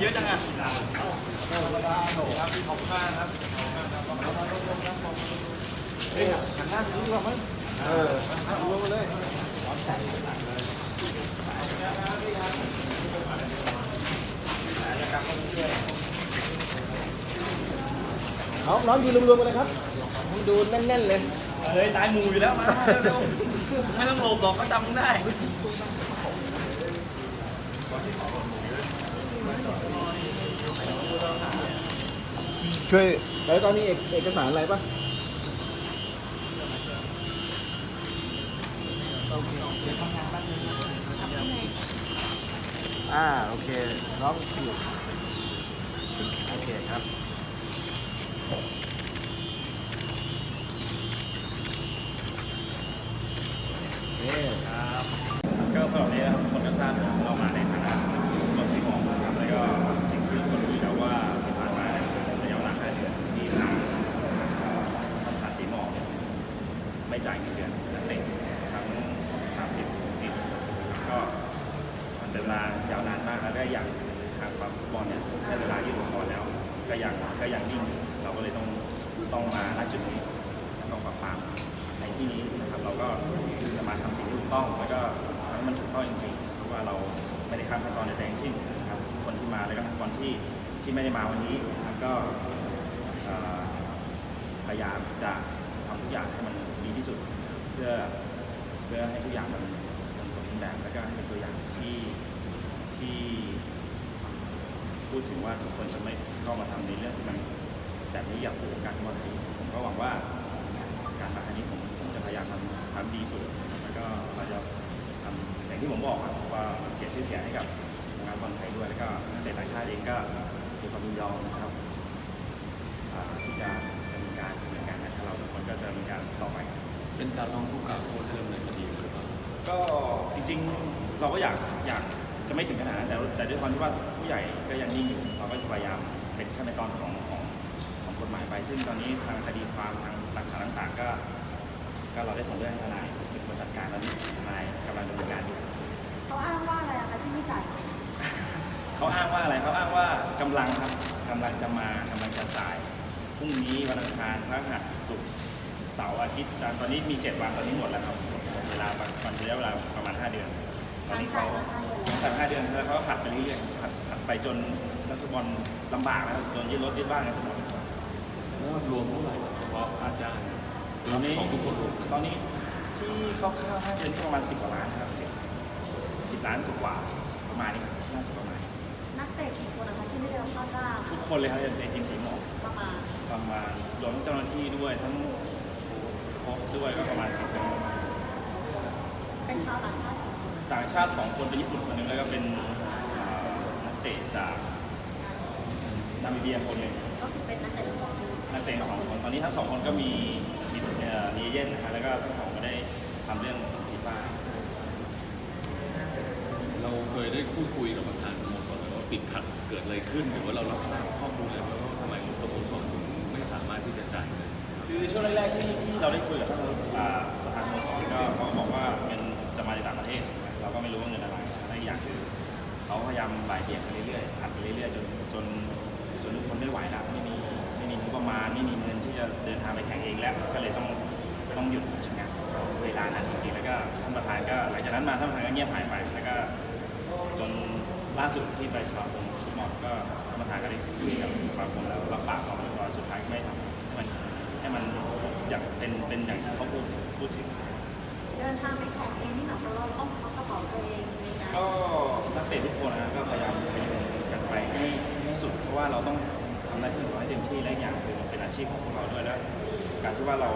เยอะจังอะธรรมดาโถครับขอบคุณมากครับเฮ้ยหันหน้าดูดีกว่ามั้ยเออรวมมาเลยเอาร้อนยืนรวมๆกันเลยครับ ดูแน่นๆเลย เฮ้ยตายหมูอยู่แล้วมาเร็วๆไม่ต้องหลบหรอกเขาจำมึงได้ ช่วยแล้วตอนนี้เอกเอกสารอะไรปะอ่าโอเคน้องอยู่โอเคครับนี่ครับก็สำหรับนี้นะครับทุกคนก็ทราบนะครับเรามา จ่ายเงินเดือนนักเตะทั้ง 30 40คนก็มันเป็นเวลายาวนานมากแล้วก็อย่างทางสมาฟุตบอลเนี่ยได้เวลายื่นอุทธรณ์แล้ว ก็ยังก็ยังนิ่งเราก็เลยต้องต้องมาณจุดนี้ต้องปรับปรามในที่นี้นะครับเราก็จะมาทำสิ่งที่ถูกต้องแล้วก็ทำให้มันถูกต้องจริงๆเพราะว่าเราไม่ได้ข้ามขั้นตอนใดๆทั้งสิ้นนะครับคนที่มาแล้วก็นักบอลที่ที่ไม่ได้มาวันนี้นะครับก็พยายามจะทำทุกอย่างให้มัน ดีที่สุด เพื่อเพื่อให้ทุกอย่างมันมันสมบูรณ์แบบแล้วก็ให้เป็นตัวอย่างที่ที่พูดถึงว่าทุกคนจะไม่เข้ามาทำในเรื่องที่มันแบบนี้อยากผูกกันวันนี้ผมก็หวังว่าการมาครั้งนี้ผมผมจะพยายามทำทำดีสุด แล้วก็เราจะทำอย่างที่ผมบอกอะว่าเสียชื่อเสียงให้กับงารบอลไทยด้วยแล้วก็นักเตะต่างชาติเองก็มีความยินยอมนะครับที่จะดำเนินการดำเนินการนะครับเราทุกคนก็จะมีการต่อไป เป็นการร้องทุกข์กล่าวโทษเรื่องในคดีหรือเปล่าก็จริงๆ เราก็อยากอยากจะไม่ถึงขนาดนั้นแต่แต่ด้วยความที่ว่าผู้ใหญ่ก็ยังนิ่งอยู่เราก็จะพยายามเป็นขั้นตอนของของของกฎหมายไป ซึ่งตอนนี้ทางคดีความทางหลักฐานต่างๆ ก็ก็เราได้ส่งเรื่องให้ทนายเป็นคนจัดการตอนนี้ทนายกำลังดำเนินการอยู่เขาอ้างว่าอะไรอะคะที่ไม่จ่ายเขาอ้างว่าอะไรเขาอ้างว่ากำลังครับกำลังจะมากำลังจะจ่ายพรุ่งนี้วันอังคารพฤหัสศุกร์ เสาร์อาทิตย์จันทร์ตอนนี้มี 7 วันตอนนี้หมดแล้วครับหมดเวลาประมาณระยะเวลาประมาณ 5 เดือน ตอนนี้เขาแต่ห้าเดือนแล้วเขาก็ผัดไปเรื่อยๆผัดผัดไปจนนักฟุตบอลลำบากแล้วจนยืดรถยืดบ้านกันจะหมดแล้วรวมเท่าไหร่เฉพาะค่าจ้างตอนนี้ของทุกคนรวมตอนนี้ที่เขาค่าห้าเดือนที่ประมาณสิบกว่าล้านครับสิบสิบล้านกว่าๆประมาณนี้ครับน่าจะประมาณนี้นักเตะกี่คนนะคะที่ไม่ได้รับค่าจ้างทุกคนเลยครับในทีมสีหมอกประมาณประมาณรวมทั้งเจ้าหน้าที่ด้วยทั้งโค้ช ด้วยก็ประมาณสี่สิบคนเป็นชาวต่างชาติกี่คนต่างชาติสองคนเป็นญี่ปุ่นคนหนึ่งแล้วก็เป็นอ่านักเตะจากนามิเบียคนหนึ่งก็คือเป็นนักเตะทั้งสองทีมนักเตะสองคนตอนนี้ทั้งสองคนก็มีมีเอ่อมีเอเย่นนะครับแล้วก็ทั้งสองก็ได้ทำเรื่องฟีฟ่า เราเคยได้พูดคุยกับประธานสโมสรไหมว่าติดขัดเกิดอะไรขึ้น หรือว่าเรารับทราบข้อมูลอะไรไหมว่าทำไมสโมสรถึง คือช่วงแรกๆที่ที่เราได้คุยกับท่านอ่าประธานสโมสรก็เขาก็บอกว่าเงินจะมาจากต่างประเทศ เราก็ไม่รู้ว่าเงินอะไรและอีกอย่างคือเขาพยายามบ่ายเบี่ยงไปเรื่อยๆผัดไปเรื่อยๆจนจนจนทุกคนไม่ไหวแล้วไม่มีไม่มีงบประมาณไม่มีเงินที่จะเดินทางไปแข่งเองแล้วก็เลยต้องต้องหยุดชะงักเวลานั้นจริงๆแล้วก็ท่านประธานก็หลังจากนั้นมาท่านประธานก็เงียบหายไปแล้วก็จนล่าสุดที่ไปสมาคมฟุตบอลก็ท่านประธานก็ได้คุยกับสมาคมแล้วรับปากสองเรียบร้อยสุดท้ายไม่ทำ อย่างเป็นเป็นอย่างที่เขาพูดพูดถึงเดินทางไปแข่งเองนี่หมายความว่าเราต้องพักกระเป๋าตัวเองในการก็นักเตะทุกคนนะก็พยายามพยุงกันไปให้ให้สุด เพราะว่าเราต้องทำหน้าที่ของเราให้เต็มที่และอีกอย่างคือมันเป็นอาชีพของพวกเราด้วยแล้วการที่ว่าเรา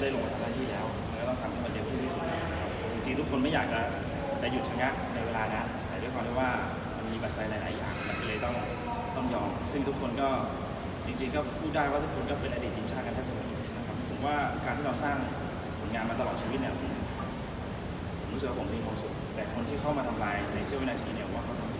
ได้ลงมาทำหน้าที่แล้วเราก็ต้องทำให้มันเต็มที่ที่สุดนะครับจริงๆทุกคนไม่อยากจะจะหยุดชะงักในเวลานั้นแต่ด้วยความที่ว่ามันมีปัจจัยหลาย ๆ อย่างมันก็เลยต้องต้องยอม ซึ่งทุกคนก็จริงๆก็พูดได้ว่าทุกคนก็เป็นอดีตทีมชาติกันแทบจะหมดนะครับผม ว่าการที่เราสร้างผลงานมาตลอดชีวิตเนี่ยผมรู้สึกว่าผมมีความสุขแต่คนที่เข้ามาทำลายในเสี้ยววินาทีเนี่ยว่าเขาท